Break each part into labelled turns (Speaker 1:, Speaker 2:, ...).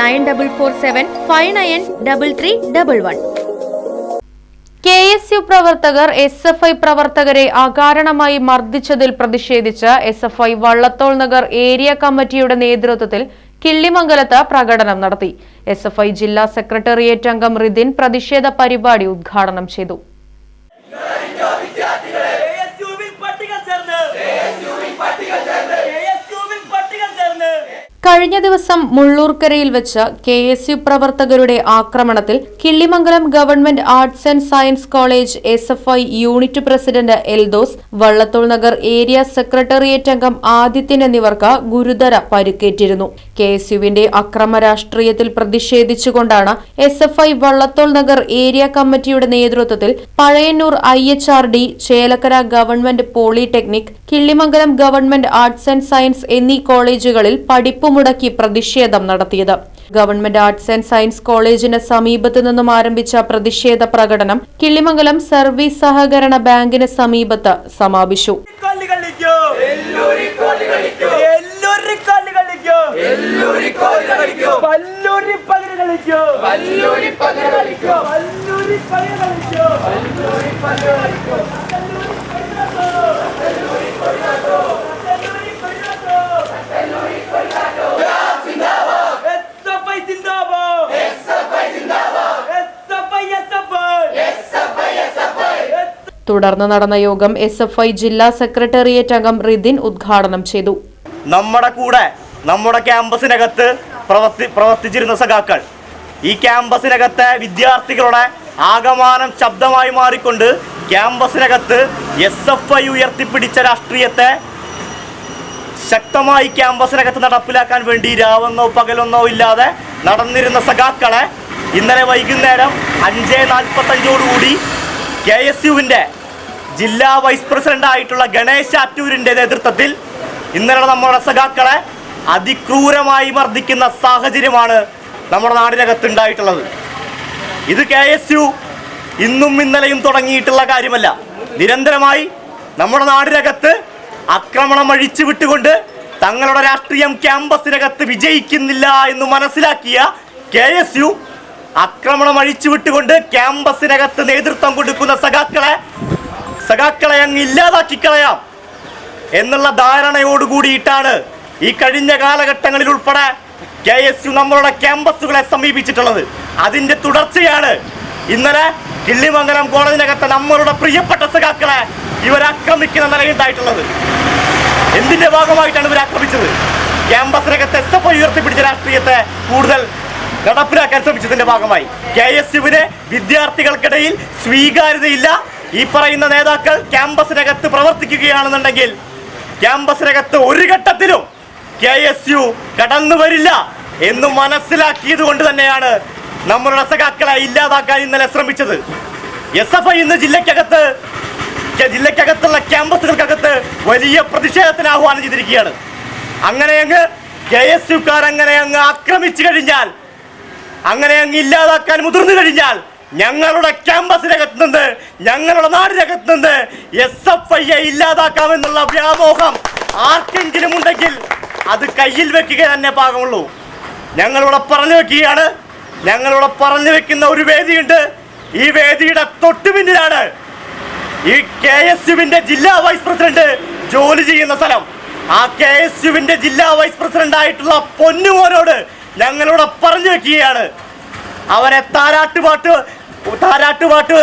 Speaker 1: nine double four seven five nine double three double one. K S U പ്രവർത്തകർ S F I പ്രവർത്തകരെ അകാരണമായി മർദ്ദിച്ചതിൽ പ്രതിഷേധിച്ച് S F I Vallathol Nagar area കമ്മിറ്റിയുടെ നേതൃത്വത്തിൽ കിള്ളിമംഗലത്ത് പ്രകടനം നടത്തി. എസ് എഫ് ഐ ജില്ലാ സെക്രട്ടേറിയറ്റ് അംഗം റിദിൻ പ്രതിഷേധ പരിപാടി ഉദ്ഘാടനം ചെയ്തു. കഴിഞ്ഞ ദിവസം മുള്ളൂർക്കരയിൽ വെച്ച് കെ എസ് യു പ്രവർത്തകരുടെ ആക്രമണത്തിൽ Killimangalam government arts and science college S F I unit president Eldhose Vallathol Nagar area secretariat അംഗം ആദിത്യൻ എന്നിവർക്ക് ഗുരുതര പരിക്കേറ്റിരുന്നു. കെ എസ് യുവിന്റെ അക്രമ രാഷ്ട്രീയത്തിൽ പ്രതിഷേധിച്ചുകൊണ്ടാണ് S F I Vallathol Nagar area കമ്മിറ്റിയുടെ നേതൃത്വത്തിൽ Pazhayannur I H R D Chelakkara government polytechnic Killimangalam government arts and science എന്നീ കോളേജുകളിൽ പഠിപ്പ് മുടക്കി പ്രതിഷേധം നടത്തിയത്. ഗവൺമെന്റ് ആർട്സ് ആൻഡ് സയൻസ് കോളേജിന് സമീപത്തു നിന്നും ആരംഭിച്ച പ്രതിഷേധ പ്രകടനം കിള്ളിമംഗലം സർവീസ് സഹകരണ ബാങ്കിന് സമീപത്ത് സമാപിച്ചു
Speaker 2: കളി കളിക്കോ എല്ലൂരി കളി കളിക്കോ എല്ലൂരി കളി കളിക്കോ എല്ലൂരി കളി കളിക്കോ. പല്ലൂരി പകര കളിക്കോ. പല്ലൂരി പകര കളിക്കോ. പല്ലൂരി പകര കളിക്കോ. പല്ലൂരി പകര കളിക്കോ.
Speaker 1: തുടർന്ന് നടന്ന യോഗം എസ് എഫ് ഐ ജില്ലാ സെക്രട്ടേറിയറ്റ് അംഗം റിദിൻ ഉദ്ഘാടനം ചെയ്തു.
Speaker 3: നമ്മുടെ കൂടെ നമ്മുടെ ക്യാമ്പസിനകത്ത് പ്രവർത്തി പ്രവർത്തിച്ചിരുന്ന സഖാക്കൾ. ഈ ക്യാമ്പസിനകത്തെ വിദ്യാർത്ഥികളുടെ ആകമാനം ശബ്ദമായി മാറിക്കൊണ്ട് ക്യാമ്പസിനകത്ത് എസ് എഫ് ഐ ഉയർത്തിപ്പിടിച്ച രാഷ്ട്രീയത്തെ ശക്തമായി ക്യാമ്പസിനകത്ത് നടപ്പിലാക്കാൻ വേണ്ടി രാവെന്നോ പകലൊന്നോ ഇല്ലാതെ നടന്നിരുന്ന സഖാക്കളെ ഇന്നലെ വൈകുന്നേരം അഞ്ച് നാൽപ്പത്തഞ്ചോടുകൂടി കെ എസ് യുവിന്റെ ജില്ലാ വൈസ് പ്രസിഡന്റ് ആയിട്ടുള്ള ഗണേശ് ആറ്റൂരിന്റെ നേതൃത്വത്തിൽ ഇന്നലെ നമ്മുടെ സഖാക്കളെ അതിക്രൂരമായി മർദ്ദിക്കുന്ന സാഹചര്യമാണ് നമ്മുടെ നാടിനകത്ത് ഉണ്ടായിട്ടുള്ളത് ഇത് കെ എസ് യു ഇന്നും ഇന്നലെയും തുടങ്ങിയിട്ടുള്ള കാര്യമല്ല. നിരന്തരമായി നമ്മുടെ നാടിനകത്ത് ആക്രമണം അഴിച്ചു വിട്ടുകൊണ്ട് തങ്ങളുടെ രാഷ്ട്രീയം ക്യാമ്പസിനകത്ത് വിജയിക്കുന്നില്ല എന്ന് മനസ്സിലാക്കിയ കെ എസ് യു ആക്രമണം അഴിച്ചു വിട്ടുകൊണ്ട് ക്യാമ്പസിനകത്ത് നേതൃത്വം കൊടുക്കുന്ന സഖാക്കളെ സഖാക്കളെ അങ്ങ് ഇല്ലാതാക്കി കളയാം എന്നുള്ള ധാരണയോടുകൂടിയിട്ടാണ് ഈ കഴിഞ്ഞ കാലഘട്ടങ്ങളിൽ ഉൾപ്പെടെ കെ എസ് യു നമ്മളുടെ ക്യാമ്പസുകളെ സമീപിച്ചിട്ടുള്ളത്. അതിന്റെ തുടർച്ചയാണ്. ഇന്നലെ കിള്ളിമംഗലം കോളേജിനകത്ത് നമ്മളുടെ പ്രിയപ്പെട്ട സഖാക്കളെ ഇവരാക്രമിക്കുന്ന നിലയുണ്ടായിട്ടുള്ളത് എന്തിന്റെ ഭാഗമായിട്ടാണ് ഇവർ ആക്രമിച്ചത്? ക്യാമ്പസിനകത്ത് എസ് എഫ് ഉയർത്തിപ്പിടിച്ച രാഷ്ട്രീയത്തെ കൂടുതൽ നടപ്പിലാക്കാൻ ശ്രമിച്ചതിന്റെ ഭാഗമായി. കെ എസ് യുവിന് വിദ്യാർത്ഥികൾക്കിടയിൽ സ്വീകാര്യതയില്ല. ഈ പറയുന്ന നേതാക്കൾ ക്യാമ്പസിനകത്ത് പ്രവർത്തിക്കുകയാണെന്നുണ്ടെങ്കിൽ ക്യാമ്പസിനകത്ത് ഒരു ഘട്ടത്തിലും കെ എസ് യു കടന്നു വരില്ല എന്ന് മനസ്സിലാക്കിയത് കൊണ്ട് തന്നെയാണ് നമ്മളുടെ സഖാക്കളെ ഇല്ലാതാക്കാൻ ഇന്നലെ ശ്രമിച്ചത്. എസ് എഫ് ഐ ഇന്ന് ജില്ലക്കകത്ത് ജില്ലക്കകത്തുള്ള ക്യാമ്പസുകൾക്കകത്ത് വലിയ പ്രതിഷേധത്തിന് ആഹ്വാനം ചെയ്തിരിക്കുകയാണ്. അങ്ങനെ അങ്ങ് കെ എസ് യുക്കാർ അങ്ങനെ അങ്ങ് ആക്രമിച്ചു കഴിഞ്ഞാൽ അങ്ങനെ അങ്ങ് ഇല്ലാതാക്കാൻ മുതിർന്നു കഴിഞ്ഞാൽ ഞങ്ങളുടെ ക്യാമ്പസിനകത്ത് നിന്ന് ഞങ്ങളുടെ നാടിനകത്ത് നിന്ന് എസ് എഫ് ഐയെ ഇല്ലാതാക്കാമെന്നുള്ള വ്യാമോഹം ആർക്കെങ്കിലും ഉണ്ടെങ്കിൽ അത് കയ്യിൽ വെക്കുക തന്നെ പാകമുള്ളൂ. ഞങ്ങളിവിടെ പറഞ്ഞു വെക്കുകയാണ്. ഞങ്ങളിവിടെ പറഞ്ഞു വെക്കുന്ന ഒരു വേദിയുണ്ട്. ഈ വേദിയുടെ തൊട്ടു പിന്നിലാണ് ഈ കെ എസ് യുവിന്റെ ജില്ലാ വൈസ് പ്രസിഡന്റ് ജോലി ചെയ്യുന്ന സ്ഥലം. ആ കെ എസ് യുവിന്റെ ജില്ലാ വൈസ് പ്രസിഡന്റ് ആയിട്ടുള്ള പൊന്നുമോനോട് ഞങ്ങളിവിടെ പറഞ്ഞു വെക്കുകയാണ്. അവരെ താരാട്ടുപാട്ട് താരാട്ടുപാട്ട്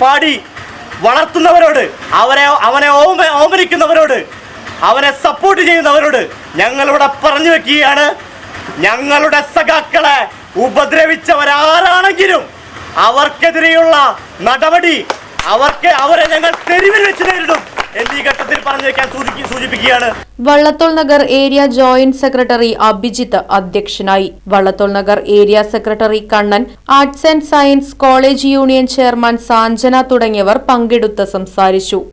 Speaker 3: പാടി വളർത്തുന്നവരോട് അവരെ അവനെ ഓമ ഓമനിക്കുന്നവരോട് അവനെ സപ്പോർട്ട് ചെയ്യുന്നവരോട് ഞങ്ങളിവിടെ പറഞ്ഞു വെക്കുകയാണ്. ഞങ്ങളുടെ സഖാക്കളെ ഉപദ്രവിച്ചവരാരാണെങ്കിലും അവർക്കെതിരെയുള്ള നടപടി അവർക്ക് അവരെ ഞങ്ങൾ തെരുവിൽ വെച്ച് നേരിടും സൂചിപ്പിക്കുകയാണ്.
Speaker 1: Vallathol Nagar area joint secretary Abhijith അധ്യക്ഷനായി. Vallathol Nagar area secretary Kannan arts and science college union chairman Sanjana തുടങ്ങിയവർ പങ്കെടുത്ത് സംസാരിച്ചു.